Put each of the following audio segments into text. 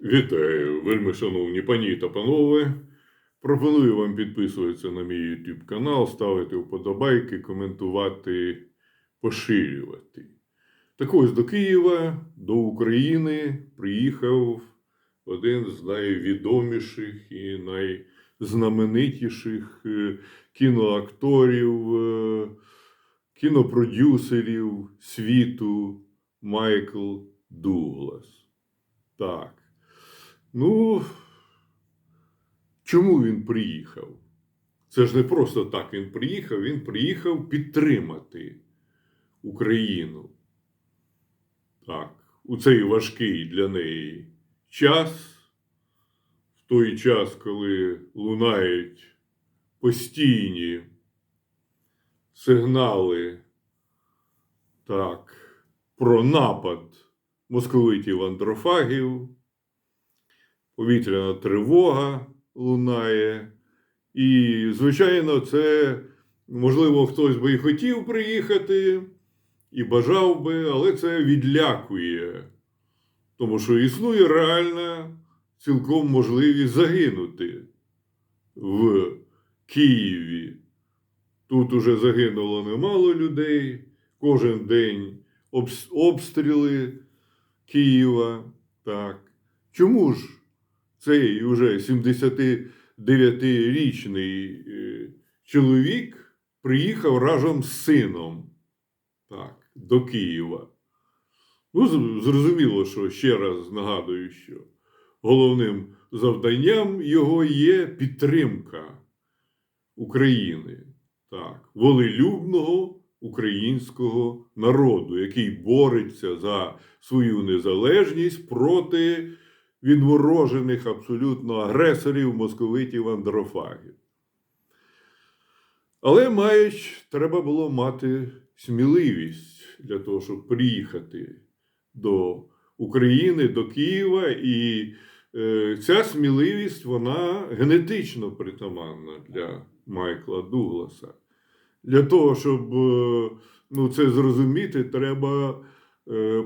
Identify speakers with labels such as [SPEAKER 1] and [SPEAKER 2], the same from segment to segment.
[SPEAKER 1] Вітаю, вельми шановні пані та панове. Пропоную вам підписуватися на мій YouTube канал, ставити вподобайки, коментувати, поширювати. Так ось до Києва, до України приїхав один з найвідоміших і найзнаменитіших е, кіноакторів, е, кінопродюсерів світу Майкл Дуглас. Так. Ну, чому він приїхав? Це ж не просто так він приїхав, він приїхав підтримати Україну. Так, у цей важкий для неї час, в той час, коли лунають постійні сигнали так, про напад московитів андрофагів повітряна тривога лунає. І, звичайно, це, можливо, хтось би і хотів приїхати, і бажав би, але це відлякує. Тому що існує реальна цілком можливість загинути в Києві. Тут уже загинуло немало людей. Кожен день обстріли Києва. Так. Чому ж цей уже 79-річний е, чоловік приїхав разом з сином так, до Києва? Ну, зрозуміло, що ще раз нагадую, що головним завданням його є підтримка України, так, волелюбного українського народу, який бореться за свою незалежність проти відворожених абсолютно агресорів, московитів, андрофагів. Але мають, треба було мати сміливість для того, щоб приїхати до України, до Києва. І е, ця сміливість вона генетично притаманна для Майкла Дугласа. Для того, щоб е, ну, це зрозуміти, треба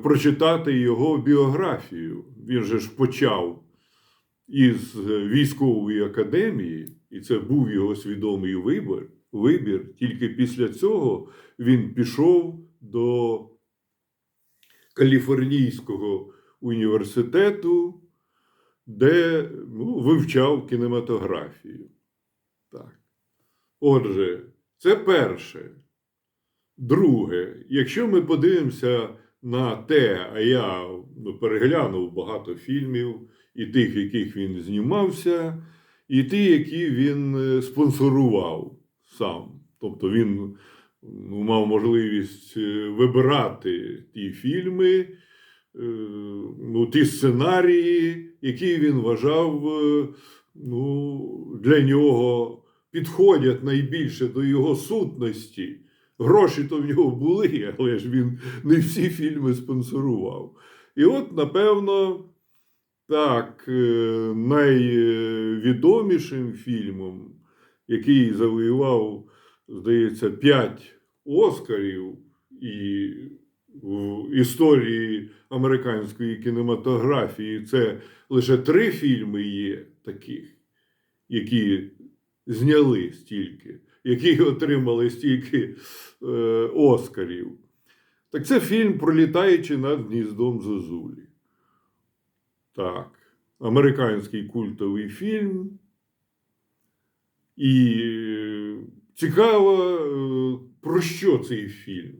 [SPEAKER 1] прочитати його біографію. Він же ж почав із військової академії, і це був його свідомий вибір. вибір. Тільки після цього він пішов до Каліфорнійського університету, де ну, вивчав кінематографію. Так. Отже, це перше. Друге, якщо ми подивимося на те, а я ну, переглянув багато фільмів, і тих, яких він знімався, і ті, які він е, спонсорував сам. Тобто він ну, мав можливість е, вибирати ті фільми, е, ну, ті сценарії, які він вважав ну, для нього підходять найбільше до його сутності. Гроші то в нього були, але ж він не всі фільми спонсорував. І от, напевно, так, е, найвідомішим фільмом, який завоював, здається, п'ять Оскарів і в історії американської кінематографії це лише три фільми є таких, які зняли стільки, які отримали стільки е, Оскарів. Так це фільм Пролітаючи над гніздом Зозулі. Так, американський культовий фільм. І е, цікаво, е, про що цей фільм?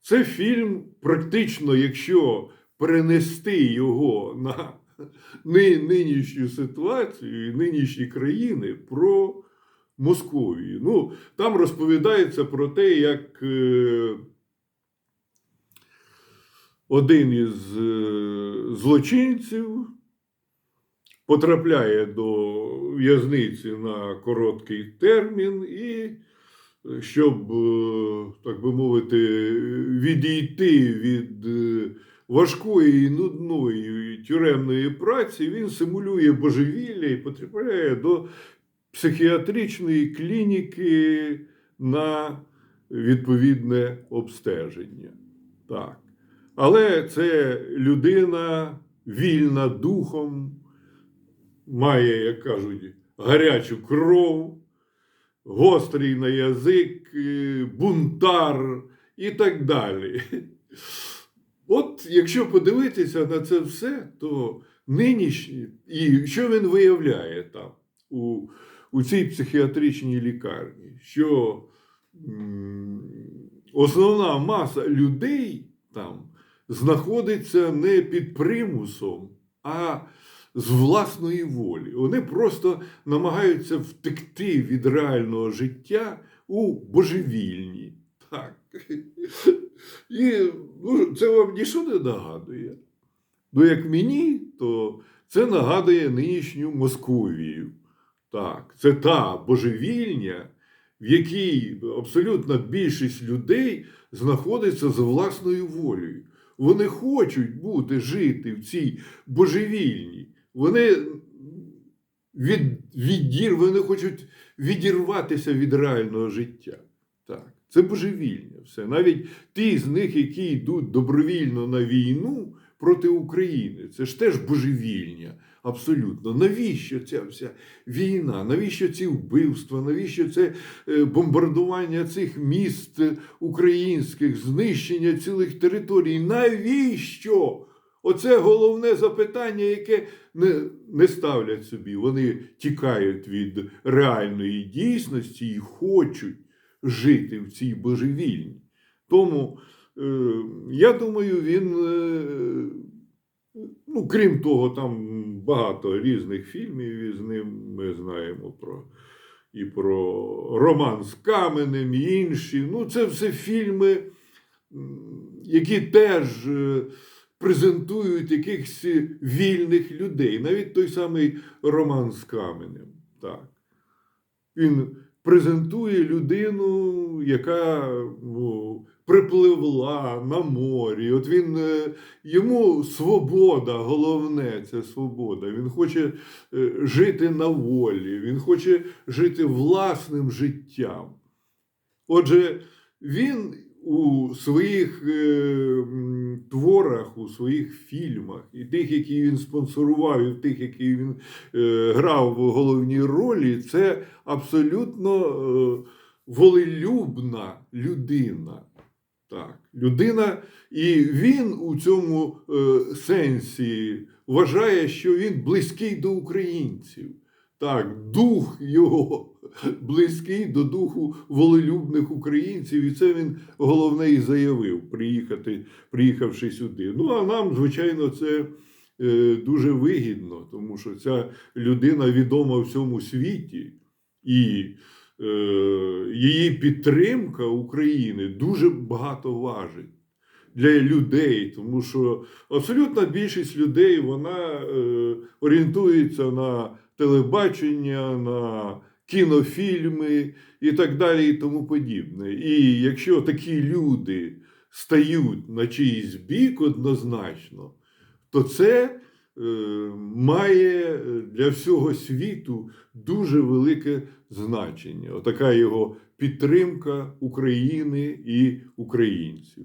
[SPEAKER 1] Це фільм, практично, якщо перенести його на нинішню ситуацію і нинішні країни про Московію. Ну, там розповідається про те, як е, один із е, злочинців потрапляє до в'язниці на короткий термін, і е, щоб, так би мовити, відійти від важкої і нудної тюремної праці, він симулює божевілля і потрапляє до психіатричної клініки на відповідне обстеження. Так. Але це людина вільна духом, має, як кажуть, гарячу кров, гострий на язик, е, бунтар і так далі. От якщо подивитися на це все, то нинішній, і що він виявляє там у, у цій психіатричній лікарні, що основна маса людей там знаходиться не під примусом, а з власної волі. Вони просто намагаються втекти від реального життя у божевільні. Так. І ну, це вам нічого не нагадує. Ну, як мені, то це нагадує нинішню Московію. Так, це та божевільня, в якій абсолютна більшість людей знаходиться за власною волею. Вони хочуть бути жити в цій божевільній. Вони від, віддір, вони хочуть відірватися від реального життя. Так, це божевільня все. Навіть ті з них, які йдуть добровільно на війну проти України, це ж теж божевільня. Абсолютно. Навіщо ця вся війна? Навіщо ці вбивства? Навіщо це е, бомбардування цих міст українських, знищення цілих територій? Навіщо? Оце головне запитання, яке не, не ставлять собі. Вони тікають від реальної дійсності і хочуть жити в цій божевільні. Тому, я думаю, він, е, ну, крім того, там багато різних фільмів із ним ми знаємо про. І про роман з Каменем, і інші. Ну, це все фільми, які теж е, презентують якихось вільних людей. Навіть той самий роман з Каменем. Так. Він презентує людину, яка ну, припливла на морі. От він, е, йому свобода, головне це свобода. Він хоче е, жити на волі, він хоче жити власним життям. Отже, він у своїх е, творах, у своїх фільмах, і тих, які він спонсорував, і тих, які він грав в головній ролі, це абсолютно волелюбна людина. Так, людина, і він у цьому е, сенсі вважає, що він близький до українців. Так, дух його близький до духу волелюбних українців, і це він головне і заявив, приїхати, приїхавши сюди. Ну а нам, звичайно, це е, дуже вигідно, тому що ця людина відома в всьому світі, і її підтримка України дуже багато важить. Для людей, тому що абсолютна більшість людей вона е, орієнтується на телебачення, на кінофільми і так далі, і тому подібне. І якщо такі люди стають на чийсь бік однозначно, то це е, має для всього світу дуже велике значення. Отака його підтримка України і українців.